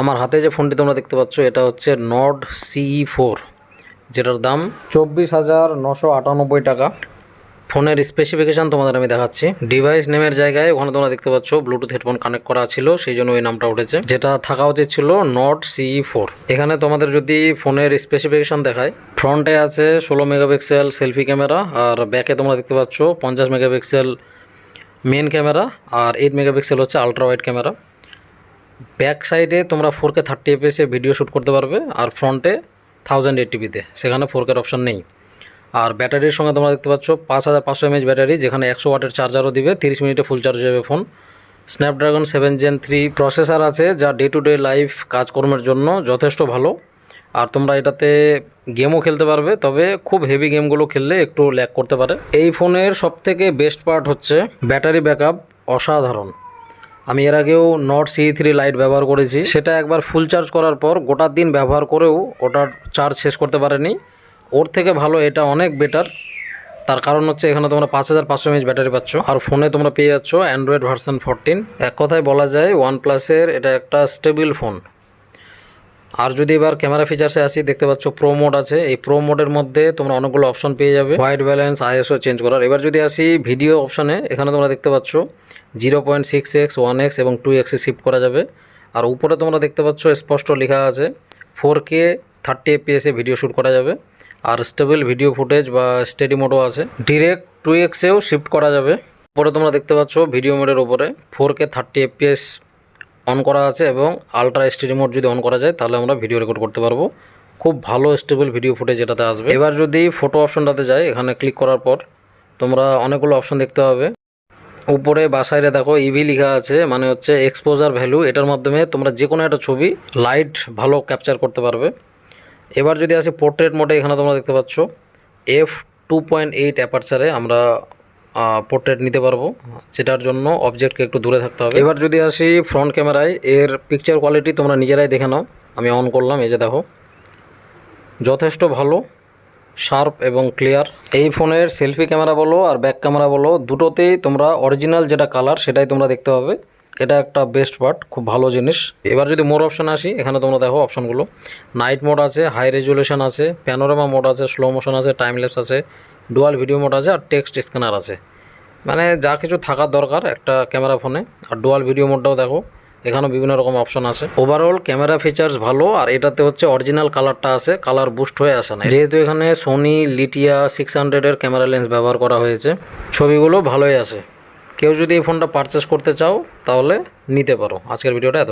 আমার হাতে যে ফোনটি তোমরা দেখতে পাচ্ছ এটা হচ্ছে নর্ড সিই ফোর যেটার দাম চব্বিশ হাজার নশো আটানব্বই টাকা। ফোনের স্পেসিফিকেশান তোমাদের আমি দেখাচ্ছি। ডিভাইস নেমের জায়গায় ওখানে তোমরা দেখতে পাচ্ছ ব্লুটুথ হেডফোন কানেক্ট করা ছিল সেই জন্য ওই নামটা উঠেছে। যেটা থাকা উচিত ছিল নট সিই ফোর এখানে তোমাদের যদি ফোনের স্পেসিফিকেশান দেখায় ফ্রন্টে আছে ষোলো মেগাপিক্সেল সেলফি ক্যামেরা আর ব্যাকে তোমরা দেখতে পাচ্ছ পঞ্চাশ মেগাপিক্সেল মেন ক্যামেরা আর এইট মেগাপিক্সেল হচ্ছে আলট্রা ওয়াইড ক্যামেরা ব্যাক সাইডে তোমরা ফোর কে থার্টি এফএসে ভিডিও শ্যুট করতে পারবে, আর ফ্রন্টে থাউজেন্ড এইটিপিতে সেখানে ফোর কের অপশান নেই। আর ব্যাটারির সঙ্গে তোমরা দেখতে পাচ্ছ পাঁচ হাজার পাঁচশো এমএইচ ব্যাটারি, যেখানে একশো ওয়াটের চার্জারও দিবে, তিরিশ মিনিটে ফুল চার্জ যাবে phone Snapdragon seven gen three processor আছে, যা ডে টু ডে লাইফ কাজকর্মের জন্য যথেষ্ট ভালো। আর তোমরা এটাতে গেমও খেলতে পারবে, তবে খুব হেভি গেমগুলো খেললে একটু ল্যাক করতে পারে। এই ফোনের সবথেকে বেস্ট পার্ট হচ্ছে ব্যাটারি ব্যাকআপ অসাধারণ। আমি এর আগেও নট সি থ্রি লাইট ব্যবহার করেছি। সেটা একবার ফুল চার্জ করার পর গোটা দিন ব্যবহার করেও ওটার চার্জ শেষ করতে পারেনি। ওর থেকে ভালো এটা অনেক বেটার তার কারণ হচ্ছে এখানে তোমরা পাঁচ হাজার পাঁচশো এমএইচ ব্যাটারি পাচ্ছ। আর ফোনে তোমরা পেয়ে যাচ্ছ অ্যান্ড্রয়েড ভার্সন ফোরটিন এক কথায় বলা যায় ওয়ান প্লাসের এটা একটা স্টেবল ফোন আর যদি এবার ক্যামেরা ফিচার্সে আসি, দেখতে পাচ্ছ প্রো মোড আছে। এই প্রো মোডের মধ্যে তোমরা অনেকগুলো অপশন পেয়ে যাবে। হোয়াইট ব্যালেন্স আইএসও চেঞ্জ করার। এবার যদি আসি ভিডিও অপশনে এখানে তোমরা দেখতে পাচ্ছ zero point six x one x এবং টু এক্সে শিফট করা যাবে। আর উপরে তোমরা দেখতে পাচ্ছ স্পষ্ট লেখা আছে ফোর কে থার্টি এফপিএসে ভিডিও শ্যুট করা যাবে। আর স্টেবল ভিডিও ফুটেজ বা স্টেডি মোডও আছে। ডিরেক্ট টু এক্সেও শিফট করা যাবে। উপরে তোমরা দেখতে পাচ্ছ ভিডিও মোডের উপরে four K thirty FPS on করা আছে এবং আলট্রা স্টেডি মোড যদি অন করা যায়, তাহলে আমরা ভিডিও রেকর্ড করতে পারব। খুব ভালো স্টেবল ভিডিও ফুটেজ এটাতে আসবে। এবার যদি ফটো অপশনটাতে যাই, এখানে ক্লিক করার পর তোমরা অনেকগুলো অপশন দেখতে পাবে। উপরে বাসায় দেখো ইভি লেখা আছে মানে হচ্ছে এক্সপোজার ভ্যালু এটার মাধ্যমে তোমরা যে কোনো একটা ছবি লাইট ভালো ক্যাপচার করতে পারবে। এবার যদি আসি পোর্ট্রেট মোডে এখানে তোমরা দেখতে পাচ্ছ এফ টু পয়েন্ট এইট অ্যাপারচারে আমরা পোর্ট্রেট নিতে পারব। যেটার জন্য অবজেক্টকে একটু দূরে থাকতে হবে। এবার যদি আসি ফ্রন্ট ক্যামেরায় এর পিকচার কোয়ালিটি তোমরা নিজেরাই দেখে নাও। আমি অন করলাম, এই যে দেখো। যথেষ্ট ভালো শার্প এবং ক্লিয়ার এই ফোনের সেলফি ক্যামেরা বলো আর ব্যাক ক্যামেরা বলো, দুটোতেই তোমরা অরিজিনাল যেটা কালার সেটাই তোমরা দেখতে পাবে। এটা একটা বেস্ট পার্ট খুব ভালো জিনিস। এবার যদি মোর অপশান আসি, এখানে তোমরা দেখো অপশানগুলো নাইট মোড আছে হাই রেজুলেশন আছে প্যানোরামা মোড আছে স্লো মোশন আছে টাইম ল্যাপস আছে ডুয়াল ভিডিও মোড আছে, আর টেক্সট স্ক্যানার আছে। মানে যা কিছু থাকার দরকার একটা ক্যামেরা ফোনে, আর ডুয়াল ভিডিও মোডটাও দেখো, এখানেও বিভিন্ন রকম অপশন আছে। ওভারঅল ক্যামেরা ফিচার্স ভালো, আর এটাতে হচ্ছে অরিজিনাল কালারটা আছে কালার বুস্ট হয়ে আসে না। যেহেতু এখানে সোনি লিটিয়া সিক্স হান্ড্রেডের ক্যামেরা লেন্স ব্যবহার করা হয়েছে, ছবিগুলো ভালোই আসে কেউ যদি এই ফোনটা পারচেস করতে চাও, তাহলে নিতে পারো। আজকের ভিডিওটা এত